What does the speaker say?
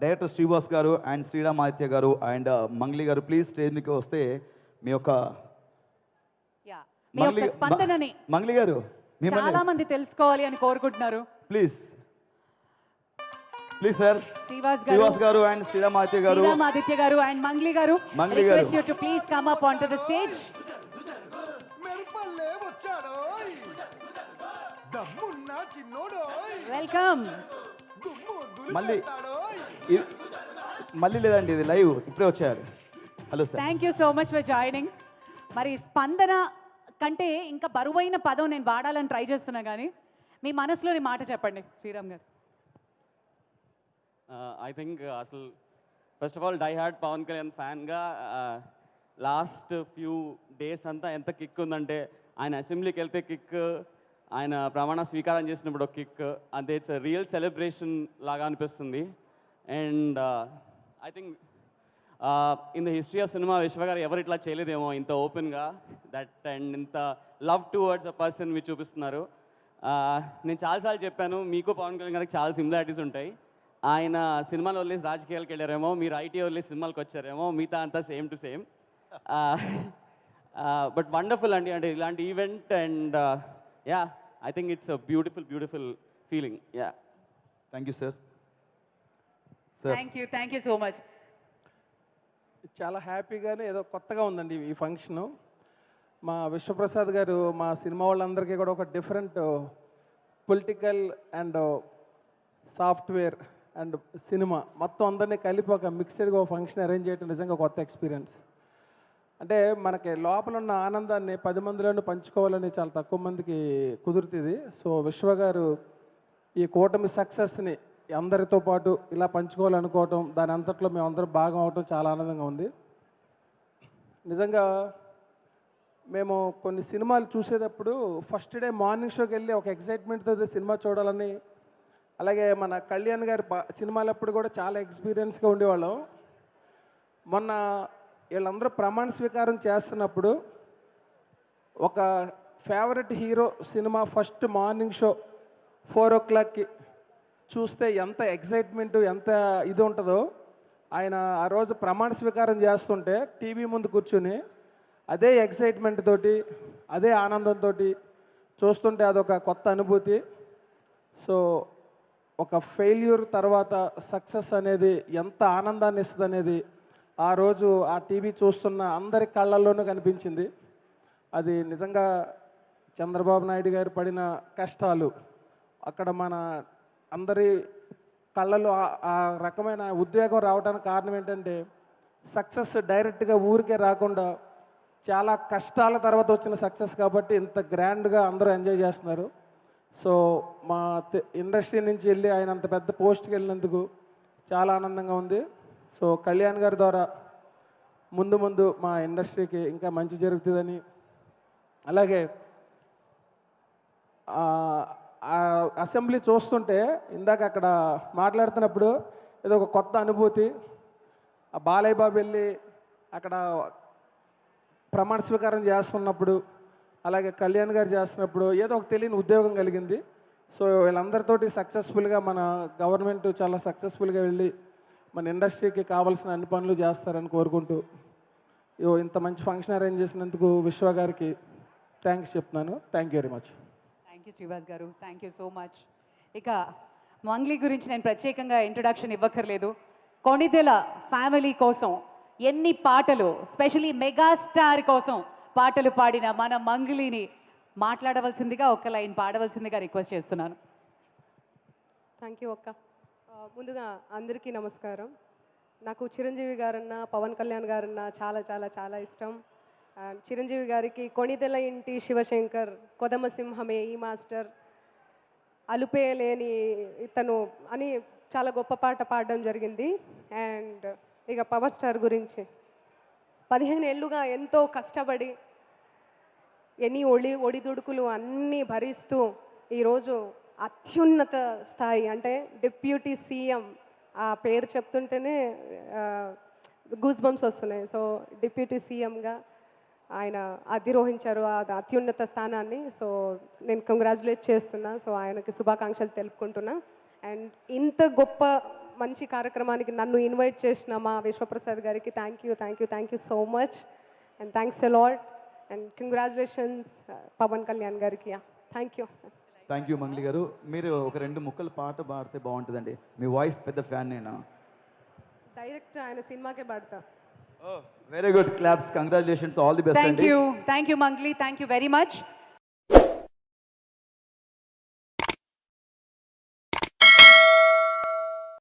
Director Srivas గారు and Sriram Aditya గారు and Mangli గారు ప్లీజ్ స్టేజ్ మీకు వస్తే మీ యొక్క మీ స్పందనని మ- మంగ్లీ గారు చాలా మంది తెలుసుకోవాలి అని కోరుకుంటున్నారు. ప్లీజ్ ప్లీజ్ సార్ శ్రీవాస్ గారు శ్రీవాస్ గారు అండ్ శ్రీరామ్ ఆదిత్య గారు. శ్రీరామ్ ఆదిత్య గారు అండ్ మంగ్లీ గారు మంగ్లీ గారు. Request you to please come up on to the stage welcome మళ్ళీ మళ్ళీ లేదండి ఇది లైవ్ ఇప్పుడే వచ్చారు hello sir. Thank you so much for joining మరి స్పందన కంటే ఇంకా బరువైన పదం నేను వాడాలని ట్రై చేస్తున్నా కానీ మీ మనసులోని మాట చెప్పండి శ్రీరామ్ గారు. ఐ థింక్ uh, అసలు first of all die hard Pawan Kalyan ఫ్యాన్గా last few days అంతా ఎంత కిక్ ఉందంటే ఆయన అసెంబ్లీకి వెళ్తే కిక్ ఆయన ప్రమాణ స్వీకారం చేసినప్పుడు ఒక కిక్ అంటే ఇట్స్ రియల్ సెలబ్రేషన్ లాగా అనిపిస్తుంది. And I think in the history of cinema Vishwa గారు ఎవరు ఇట్లా చేయలేదేమో ఇంత ఓపెన్గా దట్ అండ్ ఇంత లవ్ టువర్డ్స్ అ పర్సన్ మీరు చూపిస్తున్నారు. నేను చాలాసార్లు చెప్పాను మీకు పవన్ కళ్యాణ్ గారికి చాలా సిమిలారిటీస్ ఉంటాయి. ఆయన సినిమాలు వదిలేసి రాజకీయాలకు వెళ్ళారేమో మీరు ఐటీ వదిలేసి సినిమాలకు వచ్చారేమో మిగతా అంతా same to same. But wonderful అండి అంటే ఇలాంటి event and yeah I think it's a beautiful beautiful feeling yeah thank you sir sir thank you thank you so much చాలా హ్యాపీగానే ఏదో కొత్తగా ఉందండి ఈ ఫంక్షను. మా విశ్వప్రసాద్ గారు మా సినిమా వాళ్ళందరికీ కూడా ఒక different political and software and cinema. మొత్తం అందరినీ కలిపి ఒక మిక్స్డ్గా ఒక ఫంక్షన్ అరేంజ్ చేయడం నిజంగా కొత్త ఎక్స్పీరియన్స్. అంటే మనకి లోపల ఉన్న ఆనందాన్ని పది మందిలోనూ పంచుకోవాలని చాలా తక్కువ మందికి కుదురుతుంది. సో విశ్వ గారు ఈ కూటమి సక్సెస్ని అందరితో పాటు ఇలా పంచుకోవాలనుకోవటం దాని అంతట్లో మేము అందరం భాగం అవటం చాలా ఆనందంగా ఉంది. నిజంగా మేము కొన్ని సినిమాలు చూసేటప్పుడు ఫస్ట్ డే మార్నింగ్ షోకి వెళ్ళి ఒక ఎక్సైట్మెంట్తో సినిమా చూడాలని అలాగే మన కళ్యాణ్ గారి సినిమాలప్పుడు కూడా చాలా ఎక్స్పీరియన్స్గా ఉండేవాళ్ళం. మొన్న వీళ్ళందరూ ప్రమాణ స్వీకారం చేస్తున్నప్పుడు ఒక favourite hero cinema first morning show four ఓ క్లాక్కి చూస్తే ఎంత ఎగ్జైట్మెంట్ ఎంత ఇది ఉంటుందో. ఆయన ఆ రోజు ప్రమాణ స్వీకారం చేస్తుంటే టీవీ ముందు కూర్చుని అదే ఎగ్జైట్మెంట్ తోటి అదే ఆనందంతో చూస్తుంటే అదొక కొత్త అనుభూతి. సో ఒక ఫెయిల్యూర్ తర్వాత సక్సెస్ అనేది ఎంత ఆనందాన్ని ఇస్తుంది అనేది ఆ రోజు ఆ టీవీ చూస్తున్న అందరి కళ్ళల్లోనూ కనిపించింది. అది నిజంగా చంద్రబాబు నాయుడు గారు పడిన కష్టాలు అక్కడ మన అందరి కళ్ళలో ఆ- రకమైన ఉద్యోగం రావడానికి కారణం ఏంటంటే సక్సెస్ డైరెక్ట్గా ఊరికే రాకుండా చాలా కష్టాల తర్వాత వచ్చిన సక్సెస్ కాబట్టి ఇంత గ్రాండ్గా అందరూ ఎంజాయ్ చేస్తున్నారు. సో మా ఇండస్ట్రీ నుంచి వెళ్ళి ఆయన అంత పెద్ద పోస్ట్కి వెళ్ళినందుకు చాలా ఆనందంగా ఉంది. సో కళ్యాణ్ గారి ద్వారా ముందు ముందు మా ఇండస్ట్రీకి ఇంకా మంచి జరుగుతుందని అలాగే అసెంబ్లీ చూస్తుంటే ఇందాక అక్కడ మాట్లాడుతున్నప్పుడు ఏదో ఒక కొత్త అనుభూతి ఆ బాలయ్య బాబు వెళ్ళి అక్కడ ప్రమాణ స్వీకారం చేస్తున్నప్పుడు అలాగే కళ్యాణ్ గారు చేస్తున్నప్పుడు ఏదో ఒక తెలియని ఉద్యోగం కలిగింది. సో వీళ్ళందరితోటి సక్సెస్ఫుల్గా మన గవర్నమెంట్ చాలా సక్సెస్ఫుల్గా వెళ్ళి మన ఇండస్ట్రీకి కావాల్సిన అన్ని పనులు చేస్తారని కోరుకుంటూ ఇగో ఇంత మంచి ఫంక్షన్ అరేంజ్ చేసినందుకు విశ్వ గారికి థ్యాంక్స్ చెప్తున్నాను. Thank you very much thank you Srivas గారు. థ్యాంక్ యూ సో మచ్ ఇక మంగ్లీ గురించి నేను ప్రత్యేకంగా ఇంట్రడక్షన్ ఇవ్వక్కర్లేదు. కొణిదెల ఫ్యామిలీ కోసం ఎన్ని పాటలు స్పెషలీ మెగాస్టార్ కోసం పాటలు పాడిన మన మంగ్లీని మాట్లాడవలసిందిగా ఒక లైన్ పాడవలసిందిగా రిక్వెస్ట్ చేస్తున్నాను. థ్యాంక్ యూ అక్క. ఆ, ముందుగా అందరికీ నమస్కారం. నాకు చిరంజీవి గారన్న పవన్ కళ్యాణ్ గారన్న చాలా చాలా చాలా ఇష్టం. చిరంజీవి గారికి కొణిదెల ఇంటి శివశంకర్ కొదమసింహమే ఈ మాస్టర్ అలుపే లేని ఇతను అని చాలా గొప్ప పాట పాడడం జరిగింది. అండ్ ఇక పవర్ స్టార్ గురించి. పదిహేను ఏళ్ళుగా ఎంతో కష్టపడి ఎన్ని ఒడి ఒడిదుడుకులు అన్నీ భరిస్తూ ఈరోజు అత్యున్నత స్థాయి అంటే డిప్యూటీ సీఎం ఆ పేరు చెప్తుంటేనే గూస్ బంప్స్ వస్తున్నాయి. సో డిప్యూటీ సీఎంగా ఆయన అధిరోహించారు అది అత్యున్నత స్థానాన్ని. సో నేను కంగ్రాచులేట్ చేస్తున్నా. సో ఆయనకి శుభాకాంక్షలు తెలుపుకుంటున్నా. అండ్ ఇంత గొప్ప మంచి కార్యక్రమానికి నన్ను ఇన్వైట్ చేసిన మా విశ్వప్రసాద్ గారికి thank you thank you thank you so much and thanks a lot and congratulations Pawan Kalyan గారికి. Thank you thank you Mangli గారు. మీరు ఒక రెండు ముక్కలు పాట పాడితే బాగుంటుందండి. మీ వాయిస్ పెద్ద ఫ్యాన్ నేను? డైరెక్ట్ ఆయన సినిమాకే పాడతా. Very good claps congratulations all the best thank you thank you Mangli thank you very much